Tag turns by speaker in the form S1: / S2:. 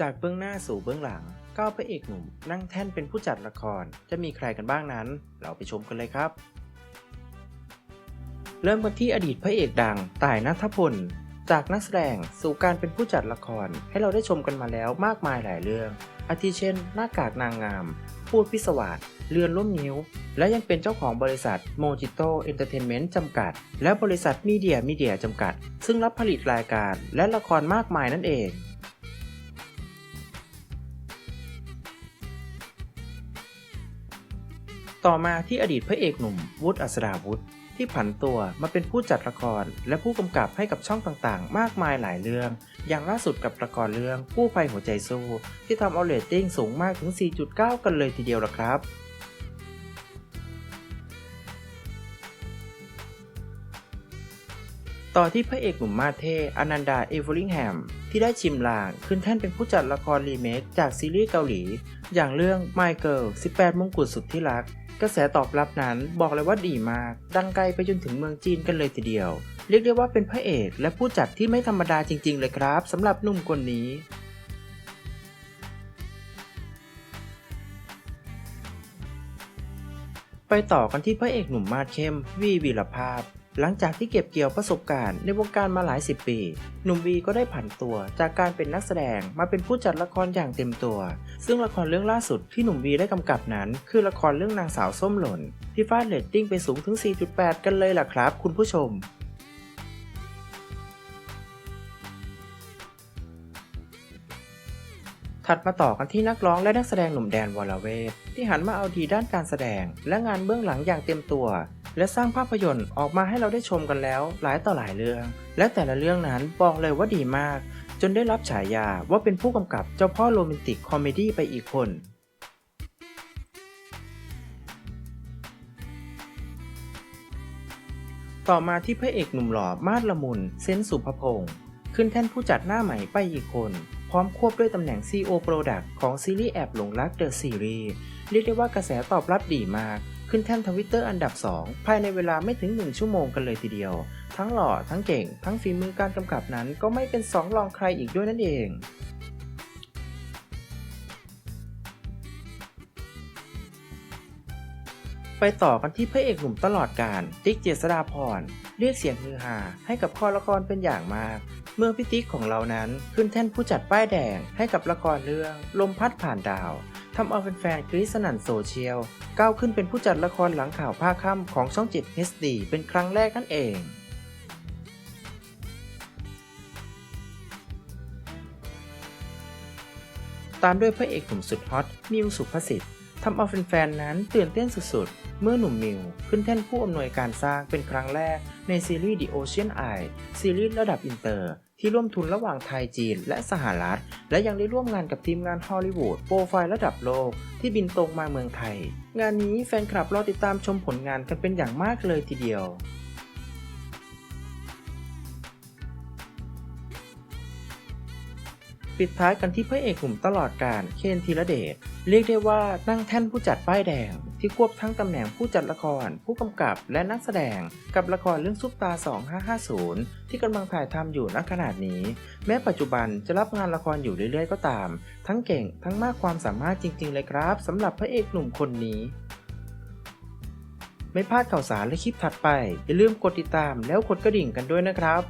S1: จากเบื้องหน้าสู่เบื้องหลังก้าวพระเอกหนุ่มนั่งแท่นเป็นผู้จัดละครจะมีใครกันบ้างนั้น เราไปชมกันเลยครับ เริ่มกันที่อดีตพระเอกดังต่ายนัทพล จากนักแสดงสู่การเป็นผู้จัดละครให้เราได้ชมกันมาแล้วมากมายหลายเรื่อง อาทิเช่น หน้ากากนางงาม พูดพิศวาสเรือนล่มนิ้ว และยังเป็นเจ้าของบริษัทโมจิโตเอนเตอร์เทนเมนต์จำกัด และบริษัทมีเดียมีเดียจำกัด ซึ่งรับผลิตรายการและละครมากมายนั่นเอง ต่อมาที่อดีตพระเอกหนุ่มวุฒิอัศดาวุฒิที่ผันตัวมาเป็นผู้จัดละคร และผู้กำกับให้กับช่องต่างๆ มากมายหลายเรื่อง อย่างล่าสุดกับละครเรื่องผู้ภัยหัวใจสู้ที่ทำเอาเรตติ้งสูงมากถึง 4.9 กันเลยทีเดียวละครับต่อที่พระเอกหนุ่มมาเทอนันดา เอเวอริงแฮม ที่ได้ชิมลาง ขึ้นแท่นเป็นผู้จัดละครรีเมคจากซีรีส์เกาหลี อย่างเรื่อง My Girl 18 มงกุฎสุดที่รัก กระแสตอบรับนั้นบอกเลยว่าดีมาก ดังไกลไปจนถึงเมืองจีนกันเลยทีเดียว เรียกได้ว่าเป็นพระเอกและผู้จัดที่ไม่ธรรมดาจริง ๆ เลยครับสำหรับหนุ่มคนนี้ไปต่อกันที่พระเอกหนุ่มมาดเข้มวีวีรภาพ หลังจากที่เก็บเกี่ยวประสบการณ์ในวงการมาหลายสิบปี หนุ่มวีก็ได้ผันตัวจากการเป็นนักแสดงมาเป็นผู้จัดละครอย่างเต็มตัว ซึ่งละครเรื่องล่าสุดที่หนุ่มวีได้กำกับนั้น คือละครเรื่องนางสาวส้มหล่น ที่ฟาดเรตติ้งไปสูงถึง 4.8 กันเลยล่ะครับ คุณผู้ชมถัดมาต่อกันที่นักร้องและนักแสดงหนุ่มแดนวรเวทที่หันมาเอาดีด้านการแสดง และงานเบื้องหลังอย่างเต็มตัว และสร้างภาพยนตร์ออกมาให้เราได้ชมกันแล้วหลายต่อหลายเรื่อง และแต่ละเรื่องนั้นบอกเลยว่าดีมาก จนได้รับฉายาว่าเป็นผู้กำกับเจ้าพ่อโรแมนติกคอมเมดี้ไปอีกคนต่อมาที่พระเอกหนุ่มหล่อมาดละมุนเซนสุภพงศ์ขึ้นแท่นผู้จัดหน้าใหม่ไปอีกคน พร้อมควบด้วยตำแหน่ง CEO Product ของซีรีส์แอบหลงรักเดอะซีรีส์เรียกได้ว่ากระแสตอบรับดีมาก ขึ้นแท่นทวิตเตอร์อันดับ 2 ภายในเวลาไม่ถึง 1 ชั่วโมงกันเลยทีเดียว ทั้งหล่อทั้งเก่ง ทั้งฝีมือการกำกับนั้นก็ไม่เป็นสองรองใครอีกด้วยนั่นเองไปต่อกันที่พระเอกหนุ่มตลอดการ ติ๊กเจษฎาพร เรียกเสียงฮือฮาให้กับคอละครเป็นอย่างมาก เมื่อพี่ติ๊กของเรานั้นขึ้นแท่นผู้จัดป้ายแดงให้กับละครเรื่อง ลมพัดผ่านดาว ทำเอาแฟนๆกรี๊ดสนั่นโซเชียลก้าวขึ้นเป็นผู้จัดละครหลังข่าวภาคค่ำของช่อง 7 HD เป็นครั้งแรกนั่นเองตามด้วยพระเอกหนุ่มสุดฮอตมิวสุภสิทธิ์ ทำเอาแฟนๆนั้นตื่นเต้นสุดๆ เมื่อหนุ่มมิวขึ้นแท่นผู้อำนวยการสร้างเป็นครั้งแรกในซีรีส์ The Ocean Eye ซีรีส์ระดับอินเตอร์ ที่ร่วมทุนระหว่างไทยจีนและสหรัฐ และยังได้ร่วมงานกับทีมงานฮอลลีวูดโปรไฟล์ระดับโลก ที่บินตรงมาเมืองไทย งานนี้แฟนคลับรอติดตามชมผลงานกันเป็นอย่างมากเลยทีเดียว ปิดท้ายกันที่พระเอกหนุ่มตลอดการเคนธีรเดช เรียกได้ว่านั่งแท่นผู้จัดป้ายแดง ที่ควบทั้งตำแหน่งผู้จัดละคร ผู้กำกับและนักแสดงกับละครเรื่องซุปตา 2550 ที่กำลังถ่ายทำอยู่ณขนาดนี้ แม้ปัจจุบันจะรับงานละครอยู่เรื่อยๆก็ตาม ทั้งเก่งทั้งมากความสามารถจริง ๆ เลยครับสำหรับพระเอกหนุ่มคนนี้ไม่พลาดข่าวสารและคลิปถัดไป อย่าลืมกดติดตามแล้วกดกระดิ่งกันด้วยนะครับ